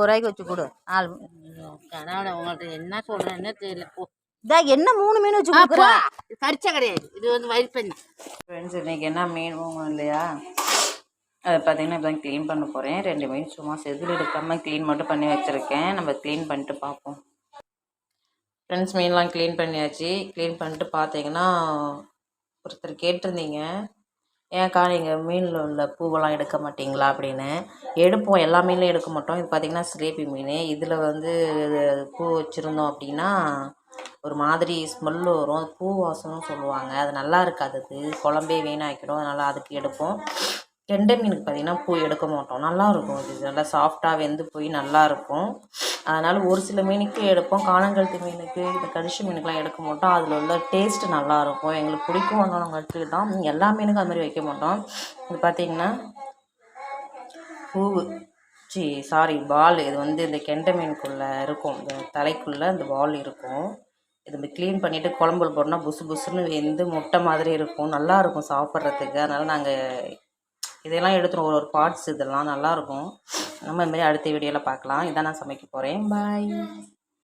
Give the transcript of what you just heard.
ஒரு ரூபாய்க்கு வச்சு கொடு. நாலு கனவுல உங்கள்ட்ட என்ன சொல்றேன்னு தெரியல. போ. இதா என்ன மூணு மீன் வச்சு கொடுக்குற? கரிச்சா கிடையாது. இது வந்து வயிற்பண்ணி ஃப்ரெண்ட்ஸ் இன்றைக்கி என்ன மீன் வாங்கணும் இல்லையா? அதை பார்த்தீங்கன்னா இப்போ க்ளீன் பண்ண போகிறேன் ரெண்டு மீன் சும்மா செதில் எடுக்காமல் க்ளீன் மட்டும் பண்ணி வச்சுருக்கேன். நம்ம க்ளீன் பண்ணிட்டு பார்ப்போம் ஃப்ரெண்ட்ஸ் மீன்லாம் க்ளீன் பண்ணியாச்சு. க்ளீன் பண்ணிட்டு பார்த்தீங்கன்னா ஒருத்தர் கேட்டிருந்தீங்க. ஏன்க்கா நீங்கள் மீனில் உள்ள பூவெல்லாம் எடுக்க மாட்டிங்களா அப்படின்னு? எடுப்போம். எல்லா மீன்லையும் எடுக்க மாட்டோம். இது பார்த்திங்கன்னா சிலேபி மீன். இதில் வந்து பூ வச்சுருந்தோம் அப்படின்னா ஒரு மாதிரி ஸ்மெல் வரும். அது பூ வாசம்னு சொல்லுவாங்க. அது நல்லா இருக்காது அது. குழம்பே வீணாக்கிடும். அதனால் அதுக்கு எடுப்போம். கெண்டை மீனுக்கு பார்த்திங்கன்னா பூ எடுக்க மாட்டோம். நல்லா இருக்கும். இது நல்லா சாஃப்டாக வெந்து போய் நல்லா இருக்கும். அதனால் ஒரு சில மீனுக்கு எடுப்போம் காணங்கழுத்து மீனுக்கு இந்த கடிச்சு மீனுக்கெலாம் எடுக்க மாட்டோம். அதில் உள்ள டேஸ்ட்டு நல்லாயிருக்கும் எங்களுக்கு பிடிக்கும் அதனால தான் எல்லா மீனுக்கும் அது மாதிரி வைக்க மாட்டோம். இது பார்த்திங்கன்னா பூவு. சி சாரி பால். இது வந்து இந்த கெண்டை மீனுக்குள்ளே இருக்கும். இந்த தலைக்குள்ளே இந்த பால் இருக்கும். இது நம்ம க்ளீன் பண்ணிவிட்டு குழம்புல போட்டோம்னா புசு புசுன்னு வெந்து முட்டை மாதிரி இருக்கும். நல்லாயிருக்கும் சாப்பிட்றதுக்கு. அதனால் நாங்கள் இதெல்லாம் எடுத்துருவோம். ஒரு ஒரு பார்ட்ஸ் இதெல்லாம் நல்லாயிருக்கும் நம்ம இதுமாரி அடுத்த வீடியோவில் பார்க்கலாம். இதான் நான் சமைக்க போகிறேன் பாய்